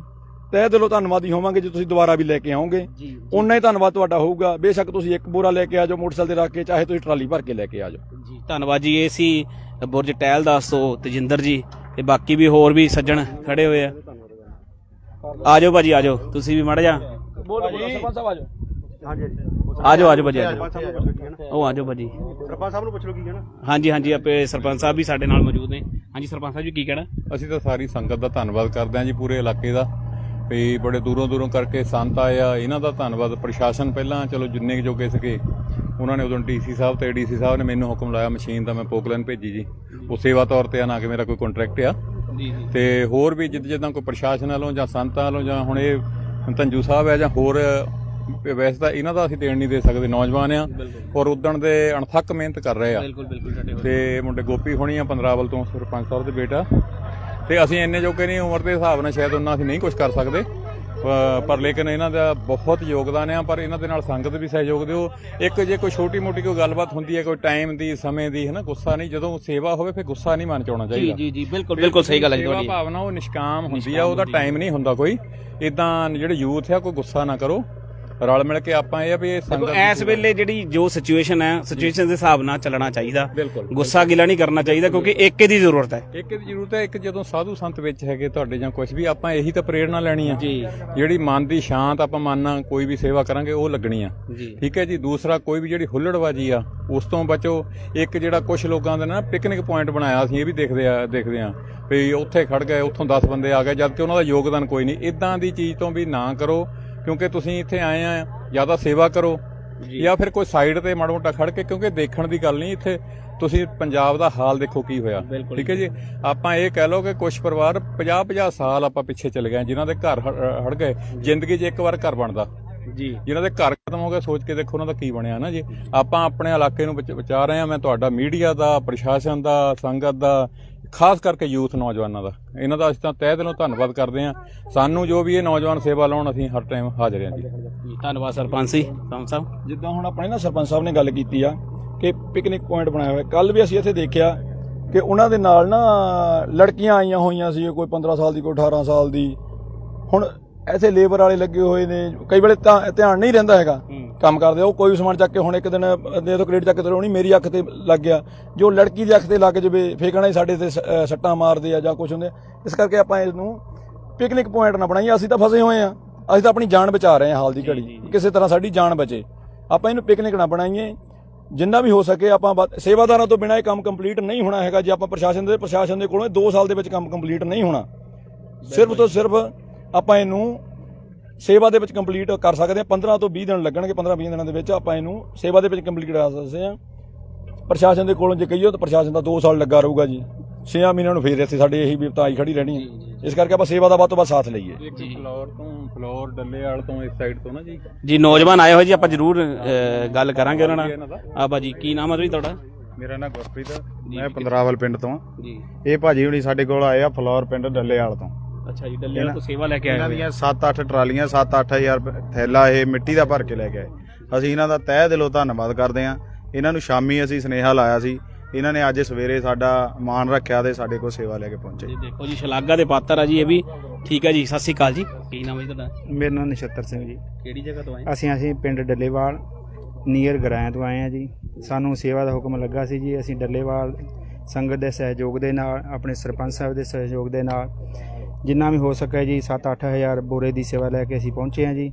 ਤਹਿ ਦਿਲੋਂ ਧੰਨਵਾਦੀ ਹੋਵਾਂਗੇ ਜੇ ਤੁਸੀਂ ਦੁਬਾਰਾ ਵੀ ਲੈ ਕੇ ਆਓਗੇ। ਉਨਾ ਹੀ ਧੰਨਵਾਦ ਤੁਹਾਡਾ ਹੋਊਗਾ। ਬੇਸ਼ੱਕ ਤੁਸੀਂ ਇੱਕ ਬੋਰਾ ਲੈ ਕੇ ਆ ਜਾਓ ਮੋਟਰਸਾਈਕਲ ਤੇ ਰੱਖ ਕੇ ਚਾਹੇ ਤੁਸੀਂ ਟਰਾਲੀ ਭਰ ਕੇ ਲੈ ਕੇ ਆ ਜਾਓ। ਜੀ ਧੰਨਵਾਦ ਜੀ। ਇਹ ਸੀ ਬੁਰਜ ਟਹਿਲ ਦਾਸ ਤੋਂ ਤਜਿੰਦਰ ਜੀ ਤੇ ਬਾਕੀ ਵੀ ਹੋਰ ਵੀ ਸੱਜਣ ਖੜੇ ਹੋਏ ਆ। ਆ ਜਾਓ ਭਾਜੀ ਆ ਜਾਓ। ਤੁਸੀਂ ਵੀ ਮੜ ਜਾ ਬੋਲੋ ਬੋਲੋ ਸਰਪੰਚ ਸਾਹਿਬ ਆ ਜਾਓ। ਆ ਜਾਓ ਆ ਜਾਓ ਭਾਜੀ ਆ ਜਾਓ ਉਹ ਆ ਜਾਓ ਭਾਜੀ। ਸਰਪੰਚ ਸਾਹਿਬ ਨੂੰ ਪੁੱਛ ਲਓ ਕੀ ਕਹਿਣਾ। ਹਾਂਜੀ ਹਾਂਜੀ ਆਪੇ ਸਰਪੰਚ ਸਾਹਿਬ ਵੀ ਸਾਡੇ ਨਾਲ ਮੌਜੂਦ ਨੇ। ਹਾਂਜੀ ਸਰਪੰਚ ਸਾਹਿਬ ਜੀ ਕੀ ਕਹਿਣਾ? ਅਸੀਂ ਤਾਂ ਸਾਰੀ ਸੰਗਤ ਦਾ ਧੰਨਵਾਦ ਕਰਦੇ ਹਾਂ ਜੀ ਪੂਰੇ ਇਲਾਕੇ ਦਾ। ਵੀ ਬੜੇ ਦੂਰੋਂ ਦੂਰੋਂ ਕਰਕੇ ਸੰਤ ਆਏ ਆ। ਇਹਨਾਂ ਦਾ ਧੰਨਵਾਦ। ਪ੍ਰਸ਼ਾਸਨ ਪਹਿਲਾਂ ਚਲੋ ਜਿੰਨੇ ਕੁ ਜੋਗੇ ਸੀਗੇ ਉਹਨਾਂ ਨੇ ਉਦੋਂ ਡੀਸੀ ਸਾਹਿਬ ਤੇ ਡੀਸੀ ਸਾਹਿਬ ਨੇ ਮੈਨੂੰ ਹੁਕਮ ਲਾਇਆ ਮਸ਼ੀਨ ਦਾ ਮੈਂ ਪੋਕਲਨ ਭੇਜੀ ਜੀ। ਉਹ ਸੇਵਾ ਤੌਰ ਤੇ ਆ ਨਾ ਕਿ ਮੇਰਾ ਕੋਈ ਕੰਟਰੈਕਟ ਆ। ਤੇ ਹੋਰ ਵੀ ਜਿੱਦ ਜਿੱਦਾਂ ਕੋਈ ਪ੍ਰਸ਼ਾਸਨ ਵੱਲੋਂ ਜਾਂ ਸੰਤਾਂ ਵੱਲੋਂ ਜਾਂ ਹੁਣ ਇਹ ਧੰਜੂ ਸਾਹਿਬ ਹੈ ਜਾਂ ਹੋਰ ਵੈਸੇ ਤਾਂ ਇਹਨਾਂ ਦਾ ਅਸੀਂ ਦੇਣ ਨਹੀਂ ਦੇ ਸਕਦੇ ਨੌਜਵਾਨ ਆ। ਔਰ ਉਦਣ ਦੇ ਅਣਥੱਕ ਮਿਹਨਤ ਕਰ ਰਹੇ ਆ। ਬਿਲਕੁਲ ਬਿਲਕੁਲ ਤੇ ਮੁੰਡੇ ਗੋਪੀ ਹੋਣੀ ਆ 15 ਵੱਲ ਤੋਂ ਸਰਪੰਚ ਸਾਹਿਬ ਦੇ ਬੇਟਾ। ਤੇ ਅਸੀਂ ਇੰਨੇ ਜੋਗੇ ਨਹੀਂ ਉਮਰ ਦੇ ਹਿਸਾਬ ਨਾਲ ਸ਼ਾਇਦ ਉਹਨਾਂ ਅਸੀਂ ਨਹੀਂ ਕੁਝ ਕਰ ਸਕਦੇ। ਪਰ ਲੇਕਿਨ ਇਹਨਾਂ ਦਾ ਬਹੁਤ ਯੋਗਦਾਨ ਆ ਪਰ ਇਹਨਾਂ ਦੇ ਨਾਲ ਸੰਗਤ ਵੀ ਸਹਿਯੋਗ ਦਿਓ। ਇੱਕ ਜੇ ਕੋਈ ਛੋਟੀ ਮੋਟੀ ਕੋਈ ਗੱਲਬਾਤ ਹੁੰਦੀ ਹੈ ਕੋਈ ਟਾਈਮ ਦੀ ਸਮੇਂ ਦੀ ਹੈ ਨਾ ਗੁੱਸਾ ਨਹੀਂ ਜਦੋਂ ਸੇਵਾ ਹੋਵੇ ਫਿਰ ਗੁੱਸਾ ਨਹੀਂ ਮਨ ਚ ਆਉਣਾ ਚਾਹੀਦਾ। ਜੀ ਜੀ ਬਿਲਕੁਲ ਬਿਲਕੁਲ ਸਹੀ ਗੱਲ ਹੈ ਤੁਹਾਡੀ। ਭਾਵਨਾ ਉਹ ਨਿਸ਼ਕਾਮ ਹੁੰਦੀ ਆ ਉਹਦਾ ਟਾਈਮ ਨਹੀਂ ਹੁੰਦਾ ਕੋਈ। ਇਦਾਂ ਜਿਹੜੇ ਯੂਥ ਆ ਕੋਈ ਗੁੱਸਾ ਨਾ ਕਰੋ। ਰਲ ਮਿਲ ਕੇ ਆਪਾਂ ਇਹ ਆ ਵੀ ਇਹ ਸੰਗਤ ਇਸ ਵੇਲੇ ਜਿਹੜੀ ਜੋ ਸਿਚੁਏਸ਼ਨ ਹੈ ਸਿਚੁਏਸ਼ਨ ਦੇ ਹਿਸਾਬ ਨਾਲ ਚੱਲਣਾ ਚਾਹੀਦਾ। ਬਿਲਕੁਲ ਗੁੱਸਾ ਗਿਲਾ ਨਹੀਂ ਕਰਨਾ ਚਾਹੀਦਾ ਕਿਉਂਕਿ ਇੱਕ ਦੀ ਜ਼ਰੂਰਤ ਹੈ। ਇੱਕ ਦੀ ਜ਼ਰੂਰਤ ਹੈ ਇੱਕ ਜਦੋਂ ਸਾਧੂ ਸੰਤ ਵਿੱਚ ਹੈਗੇ ਤੁਹਾਡੇ ਜਾਂ ਕੁਝ ਵੀ ਆਪਾਂ ਇਹੀ ਤਾਂ ਪ੍ਰੇਰਣਾ ਲੈਣੀ ਆ। ਜੀ। ਜਿਹੜੀ ਮਨ ਦੀ ਸ਼ਾਂਤ ਆਪਾਂ ਮਨ ਕੋਈ ਵੀ ਸੇਵਾ ਕਰਾਂਗੇ ਉਹ ਲੱਗਣੀ ਆ। ਜੀ। ਠੀਕ ਹੈ ਜੀ ਦੂਸਰਾ ਕੋਈ ਵੀ ਜਿਹੜੀ ਹੁੱਲੜਬਾਜੀ ਆ ਉਸ ਤੋਂ ਬਚੋ। ਇੱਕ ਜਿਹੜਾ ਕੁਝ ਲੋਕਾਂ ਦੇ ਨਾ ਪਿਕਨਿਕ ਪੁਆਇੰਟ ਬਣਾਇਆ ਸੀ ਇਹ ਵੀ ਦੇਖਦੇ ਆ ਦੇਖਦੇ ਆ। ਵੀ ਉੱਥੇ ਖੜ ਗਏ ਉੱਥੋਂ 10 ਬੰਦੇ ਆ ਗਏ ਜਦ ਕਿ ਉਹਨਾਂ ਦਾ ਯੋਗਦਾਨ ਕੋਈ ਨਹੀਂ। ਇਦਾਂ ਦੀ ਚੀਜ਼ ਤੋਂ ਵੀ ਨਾ ਕਰੋ ਕਿਉਂਕਿ ਤੁਸੀਂ ਇੱਥੇ ਆਏ ਆ ਜਾਂ ਤਾਂ ਸੇਵਾ ਕਰੋ ਜਾਂ। ਫਿਰ ਕੋਈ ਸਾਈਡ ਤੇ ਮਾੜਾ ਮੋਟਾ ਖੜ ਕੇ ਕਿਉਂਕਿ ਦੇਖਣ ਦੀ ਗੱਲ ਨਹੀਂ ਇੱਥੇ ਤੁਸੀਂ ਪੰਜਾਬ ਦਾ ਹਾਲ ਦੇਖੋ ਕੀ ਹੋਇਆ। ਠੀਕ ਹੈ ਜੀ। ਆਪਾਂ ਇਹ ਕਹਿ ਲਓ ਕਿ ਕੁਝ ਪਰਿਵਾਰ 50 50 ਸਾਲ ਆਪਾਂ ਪਿੱਛੇ ਚਲੇ ਗਏ ਜਿਨ੍ਹਾਂ ਦੇ ਘਰ ਹੜ ਗਏ ਜ਼ਿੰਦਗੀ 'ਚ ਇੱਕ ਵਾਰ ਘਰ ਬਣਦਾ। ਜੀ। ਜਿਨ੍ਹਾਂ ਦੇ ਘਰ ਖਤਮ ਹੋ ਗਏ ਸੋਚ ਕੇ ਦੇਖੋ ਉਹਨਾਂ ਦਾ ਕੀ ਬਣਿਆ ਨਾ ਜੀ? ਆਪਾਂ ਆਪਣੇ ਇਲਾਕੇ ਨੂੰ ਬਚ- ਰਹੇ ਹਾਂ ਮੈਂ ਤੁਹਾਡਾ ਮੀਡੀਆ ਦਾ ਪ੍ਰਸ਼ਾਸਨ ਦਾ ਸੰਗਤ ਦਾ ਖਾਸ ਕਰਕੇ ਯੂਥ ਨੌਜਵਾਨਾਂ ਦਾ। ਇਹਨਾਂ ਦਾ ਅਸੀਂ ਤਾਂ ਤਹਿ ਦਿਲੋਂ ਧੰਨਵਾਦ ਕਰਦੇ ਹਾਂ। ਸਾਨੂੰ ਜੋ ਵੀ ਇਹ ਨੌਜਵਾਨ ਸੇਵਾ ਲਾਉਣ ਅਸੀਂ ਹਰ ਟਾਈਮ ਹਾਜ਼ਰ ਹਾਂ ਜੀ। ਧੰਨਵਾਦ ਸਰਪੰਚ ਜੀ ਰਾਮ ਸਾਹਿਬ। ਜਿੱਦਾਂ ਹੁਣ ਆਪਣੇ ਨਾ ਸਰਪੰਚ ਸਾਹਿਬ ਨੇ ਗੱਲ ਕੀਤੀ ਆ ਕਿ ਪਿਕਨਿਕ ਪੁਆਇੰਟ ਬਣਾਇਆ ਹੋਇਆ। ਕੱਲ ਵੀ ਅਸੀਂ ਇੱਥੇ ਦੇਖਿਆ ਕਿ ਉਹਨਾਂ ਦੇ ਨਾਲ ਨਾ ਲੜਕੀਆਂ ਆਈਆਂ ਹੋਈਆਂ ਸੀ ਕੋਈ 15 ਸਾਲ ਦੀ ਕੋਈ 18 ਸਾਲ ਦੀ। ਹੁਣ ਇੱਥੇ ਲੇਬਰ ਵਾਲੇ ਲੱਗੇ ਹੋਏ ਨੇ ਕਈ ਵੇਲੇ ਤਾਂ ਧਿਆਨ ਨਹੀਂ ਰਹਿੰਦਾ ਹੈਗਾ ਕੰਮ ਕਰਦੇ ਉਹ ਕੋਈ ਵੀ ਸਮਾਨ ਚੱਕ ਕੇ ਹੁਣ ਇੱਕ ਦਿਨ ਦੇ ਤੋਂ ਕ੍ਰੇਡ ਚੱਕ ਕੇ ਤਰੋਣੀ ਮੇਰੀ ਅੱਖ ਤੇ ਲੱਗ ਗਿਆ। ਜੋ ਲੜਕੀ ਦੀ ਅੱਖ ਤੇ ਲੱਗ ਜਵੇ ਫੇਕਣਾ ਹੀ ਸਾਡੇ ਤੇ ਸੱਟਾਂ ਮਾਰਦੇ ਆ ਜਾਂ ਕੁਝ ਹੁੰਦੇ। ਇਸ ਕਰਕੇ ਆਪਾਂ ਇਸ ਨੂੰ ਪਿਕਨਿਕ ਪੁਆਇੰਟ ਨਾ ਬਣਾਈਏ ਅਸੀਂ ਤਾਂ ਫਸੇ ਹੋਏ ਆ। ਅਸੀਂ ਤਾਂ ਆਪਣੀ ਜਾਨ ਬਚਾ ਰਹੇ ਹਾਂ ਹਾਲ ਦੀ ਘੜੀ। ਕਿਸੇ ਤਰ੍ਹਾਂ ਸਾਡੀ ਜਾਨ ਬਚੇ। ਆਪਾਂ ਇਹਨੂੰ ਪਿਕਨਿਕ ਨਾ ਬਣਾਈਏ। ਜਿੰਨਾ ਵੀ ਹੋ ਸਕੇ ਆਪਾਂ ਸੇਵਾਦਾਰਾਂ ਤੋਂ ਬਿਨਾਂ ਇਹ ਕੰਮ ਕੰਪਲੀਟ ਨਹੀਂ ਹੋਣਾ ਹੈਗਾ। ਜੇ ਆਪਾਂ ਪ੍ਰਸ਼ਾਸਨ ਦੇ ਪ੍ਰਸ਼ਾਸਨ ਦੇ ਕੋਲੋਂ 2 ਸਾਲ ਦੇ ਵਿੱਚ ਕੰਮ ਕੰਪਲੀਟ ਨਹੀਂ ਹੋਣਾ। ਸਿਰਫ ਤੋਂ ਸਿਰਫ ਆਪਾਂ ਇਹਨੂੰ ਸੇਵਾ ਦੇ ਵਿੱਚ ਕੰਪਲੀਟ ਕਰ ਸਕਦੇ ਹਾਂ। 15 ਤੋਂ 20 ਦਿਨ ਲੱਗਣਗੇ 15 20 ਦਿਨਾਂ ਦੇ ਵਿੱਚ ਆਪਾਂ ਇਹਨੂੰ ਸੇਵਾ ਦੇ ਵਿੱਚ ਕੰਪਲੀਟ ਕਰਾ ਸਕਦੇ ਹਾਂ। ਪ੍ਰਸ਼ਾਸਨ ਦੇ ਕੋਲੋਂ ਜੇ ਕਹੀਏ ਤਾਂ ਪ੍ਰਸ਼ਾਸਨ ਦਾ 2 ਸਾਲ ਲੱਗਾ ਰਹੂਗਾ ਜੀ। 6 ਮਹੀਨਿਆਂ ਨੂੰ ਫੇਰ ਇੱਥੇ ਸਾਡੇ ਇਹੀ ਵਿਪਤਾ ਆਈ ਖੜੀ ਰਹਿਣੀ ਹੈ। ਇਸ ਕਰਕੇ ਆਪਾਂ ਸੇਵਾ ਦਾ ਵੱਧ ਤੋਂ ਵੱਧ ਸਾਥ ਲਈਏ। ਇੱਕ ਫਲੋਰ ਤੋਂ ਫਲੋਰ ਡੱਲੇ ਵਾਲ ਤੋਂ ਇਸ ਸਾਈਡ ਤੋਂ ਨਾ ਜੀ। ਜੀ ਨੌਜਵਾਨ ਆਏ ਹੋਏ ਜੀ ਆਪਾਂ ਜ਼ਰੂਰ ਗੱਲ ਕਰਾਂਗੇ ਉਹਨਾਂ ਨਾਲ। ਆ ਬਾਜੀ ਕੀ ਨਾਮ ਹੈ ਜੀ ਤੁਹਾਡਾ? ਮੇਰਾ ਨਾਮ ਗੁਰਪ੍ਰੀਤ ਆ। ਮੈਂ ਪੰਦਰਾਵਲ ਪਿੰਡ ਤੋਂ ਜੀ। ਇਹ ਭਾਜੀ ਹੁਣੀ ਸਾਡੇ ਕੋਲ ਆਏ ਆ ਫਲੋਰ ਪਿੰਡ ਡੱਲੇਵਾਲ ਤੋਂ। ਅੱਛਾ ਜੀ ਡੱਲੇ ਤੋਂ ਸੇਵਾ ਲੈ ਕੇ ਆਏ ਇਹਨਾਂ। ਦੀਆਂ 7-8 ਟਰਾਲੀਆਂ 7-8000 ਥੈਲਾ ਇਹ ਮਿੱਟੀ ਦਾ ਭਰ ਕੇ ਲੈ ਕੇ ਆਏ। ਅਸੀਂ ਇਹਨਾਂ ਦਾ ਤਹਿ ਦਿਲੋਂ ਧੰਨਵਾਦ ਕਰਦੇ ਆ ਇਹਨਾਂ ਨੂੰ ਸ਼ਾਮੀ ਅਸੀਂ ਸੁਨੇਹਾ ਲਾਇਆ ਸੀ। ਇਹਨਾਂ ਨੇ ਅੱਜ ਸਵੇਰੇ ਸਾਡਾ ਮਾਣ ਰੱਖਿਆ ਤੇ ਸਾਡੇ ਕੋਲ ਸੇਵਾ ਲੈ ਕੇ ਪਹੁੰਚੇ। ਜੀ ਦੇਖੋ ਜੀ ਸ਼ਲਾਘਾ ਦੇ ਪਾਤਰ ਆ ਜੀ ਇਹ ਵੀ। ਠੀਕ ਹੈ ਜੀ ਸਤਿ ਸ਼੍ਰੀ ਅਕਾਲ ਜੀ। ਕੀ ਨਾਮ ਹੈ ਤੁਹਾਡਾ? ਮੇਰਾ ਨਾਮ ਨਛੱਤਰ ਸਿੰਘ ਜੀ। ਕਿਹੜੀ ਜਗ੍ਹਾ ਤੋਂ ਆਏ? ਅਸੀਂ ਅਸੀਂ ਪਿੰਡ ਡੱਲੇਵਾਲ ਨੀਅਰ ਗਰਾਇਆਂ ਤੋਂ ਆਏ ਆ ਜੀ। ਸਾਨੂੰ ਸੇਵਾ ਦਾ ਹੁਕਮ ਲੱਗਾ ਸੀ ਜੀ। ਅਸੀਂ ਡੱਲੇਵਾਲ ਸੰਗਤ ਦੇ ਸਹਿਯੋਗ ਦੇ ਨਾਲ ਆਪਣੇ ਸਰਪੰਚ ਸਾਹਿਬ ਦੇ ਸਹਿਯੋਗ ਦੇ ਨਾਲ ਜਿੰਨਾ ਵੀ ਹੋ ਸਕੇ ਜੀ 7-8 ਹਜ਼ਾਰ ਬੋਰੇ ਦੀ ਸੇਵਾ ਲੈ ਕੇ ਅਸੀਂ ਪਹੁੰਚੇ ਆ ਜੀ।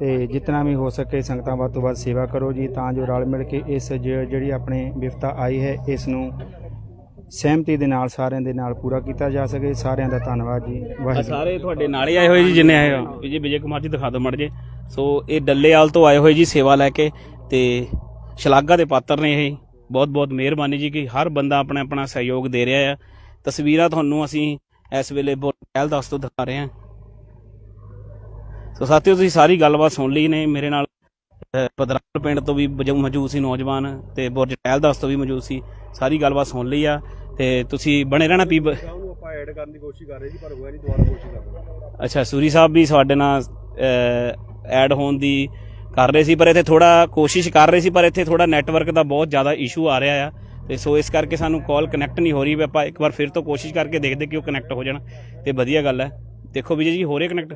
ਤੇ ਜਿੰਨਾ ਵੀ ਹੋ ਸਕੇ ਸੰਗਤਾਂ ਵੱਧ ਤੋਂ ਵੱਧ ਸੇਵਾ ਕਰੋ ਜੀ ਤਾਂ ਜੋ ਰਲ ਮਿਲ ਕੇ ਇਸ ਜਿਹੜੀ ਆਪਣੇ ਵਿਫਤਾ ਆਈ ਹੈ ਇਸ ਨੂੰ ਸਹਿਮਤੀ ਦੇ ਨਾਲ ਸਾਰਿਆਂ ਦੇ ਨਾਲ ਪੂਰਾ ਕੀਤਾ ਜਾ ਸਕੇ। ਸਾਰਿਆਂ ਦਾ ਧੰਨਵਾਦ ਜੀ ਵਾਹਿਗੁਰੂ। ਸਾਰੇ ਤੁਹਾਡੇ ਨਾਲ ਹੀ ਆਏ ਹੋਏ ਜੀ ਜਿੰਨੇ ਆਏ ਹੋ। ਜੀ ਵਿਜੇ ਕੁਮਾਰ ਜੀ ਦਿਖਾ ਦਿਓ ਮੜ ਜੇ ਸੋ ਇਹ ਡੱਲੇਵਾਲ ਤੋਂ ਆਏ ਹੋਏ ਜੀ ਸੇਵਾ ਲੈ ਕੇ ਤੇ ਸ਼ਲਾਘਾ ਦੇ ਪਾਤਰ ਨੇ ਇਹ। ਬਹੁਤ ਬਹੁਤ ਮਿਹਰਬਾਨੀ ਜੀ ਕਿ ਹਰ ਬੰਦਾ ਆਪਣਾ ਆਪਣਾ ਸਹਿਯੋਗ ਦੇ ਰਿਹਾ ਆ। ਤਸਵੀਰਾਂ ਤੁਹਾਨੂੰ ਅਸੀਂ ਇਸ ਵੇਲੇ ਬੋਲ ਦੱਸ ਤੋਂ ਦਿਖਾ ਰਹੇ ਹਾਂ। ਸੋ ਸਾਥੀਓ ਤੁਸੀਂ ਸਾਰੀ ਗੱਲਬਾਤ ਸੁਣ ਲਈ ਨੇ। ਮੇਰੇ ਨਾਲ ਪਦਰਾਲ ਪਿੰਡ ਤੋਂ ਵੀ ਮੌਜੂਦ ਸੀ ਨੌਜਵਾਨ ਤੇ ਬੁਰਜ ਟਹਿਲ ਦਾਸ ਤੋਂ ਵੀ ਮੌਜੂਦ ਸੀ। ਸਾਰੀ ਗੱਲਬਾਤ ਸੁਣ ਲਈ ਆ ਤੇ ਤੁਸੀਂ ਬਣੇ ਰਹਿਣਾ ਪੀ ਉਹਨੂੰ ਆਪਾਂ ਐਡ ਕਰਨ ਦੀ ਕੋਸ਼ਿਸ਼ ਕਰ ਰਹੇ ਸੀ ਪਰ ਹੋਇਆ ਨਹੀਂ ਦੁਬਾਰਾ ਕੋਸ਼ਿਸ਼ ਕਰਦੇ ਅੱਛਾ ਸੂਰੀ ਸਾਹਿਬ ਵੀ ਸਾਡੇ ਨਾਲ ਐਡ ਹੋਣ ਦੀ ਕਰ ਰਹੇ ਸੀ ਪਰ ਇੱਥੇ ਥੋੜਾ ਕੋਸ਼ਿਸ਼ ਕਰ ਰਹੇ ਸੀ ਪਰ ਇੱਥੇ ਥੋੜਾ ਨੈਟਵਰਕ ਦਾ ਬਹੁਤ ਜ਼ਿਆਦਾ ਇਸ਼ੂ ਆ ਰਿਹਾ ਆ। ਤੇ ਸੋ ਇਸ ਕਰਕੇ ਸਾਨੂੰ ਕਾਲ ਕਨੈਕਟ ਨਹੀਂ ਹੋ ਰਹੀ ਵੀ ਆਪਾਂ ਇੱਕ ਵਾਰ ਫਿਰ ਤੋਂ ਕੋਸ਼ਿਸ਼ ਕਰਕੇ ਦੇਖਦੇ ਕਿ ਉਹ ਕਨੈਕਟ ਹੋ ਜਾਣ, ਤੇ ਵਧੀਆ ਗੱਲ ਹੈ। ਦੇਖੋ ਵਿਜੇ ਜੀ ਹੋ ਰਿਹਾ ਕਨੈਕਟ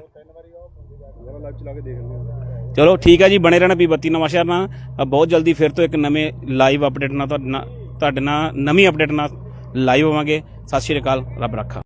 ਚਲੋ ਠੀਕ ਹੈ ਜੀ, ਬਣੇ ਰਹਿਣਾ ਵੀ ਬੱਤੀ ਨਵਾਂ ਸ਼ਹਿਰ ਨਾਲ ਬਹੁਤ ਜਲਦੀ ਫਿਰ ਤੋਂ ਇੱਕ ਨਵੇਂ ਲਾਈਵ ਅਪਡੇਟ ਨਾਲ ਤੁਹਾਡੇ ਨਾਲ ਤੁਹਾਡੇ ਨਾਲ ਨਵੀਂ ਅਪਡੇਟ ਨਾਲ ਲਾਈਵ ਹੋਵਾਂਗੇ। ਸਤਿ ਸ਼੍ਰੀ ਅਕਾਲ, ਰੱਬ ਰੱਖਾ।